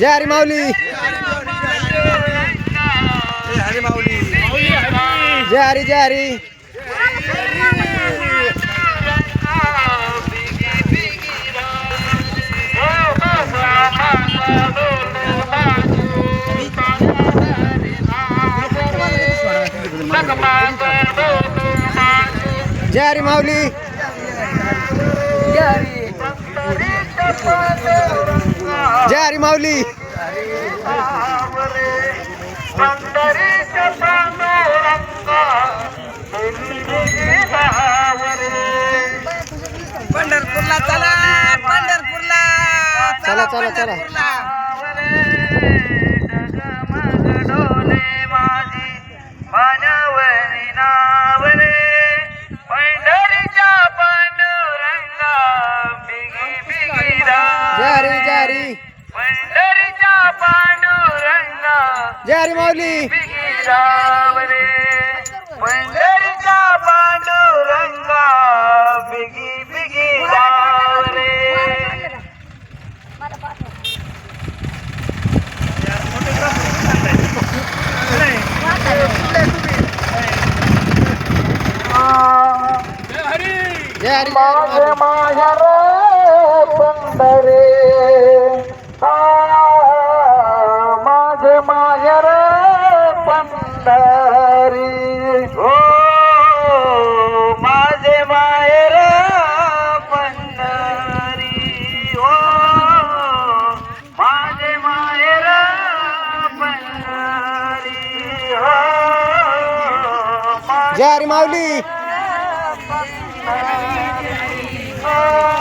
जारी माऊली. जारी जारी जारी माऊली. जारी माऊली. पंढरपूरला चला पंढरपूरला. चला, चला, चला. जारी पंढरीच्या पांडुरंगा. जारी माऊली. बिगिरावरे पंढरीच्या पांडुरंगा. बिगी बिगिरावरे जारी माझे माहेर पंढरे. जय हरी माऊली. Oh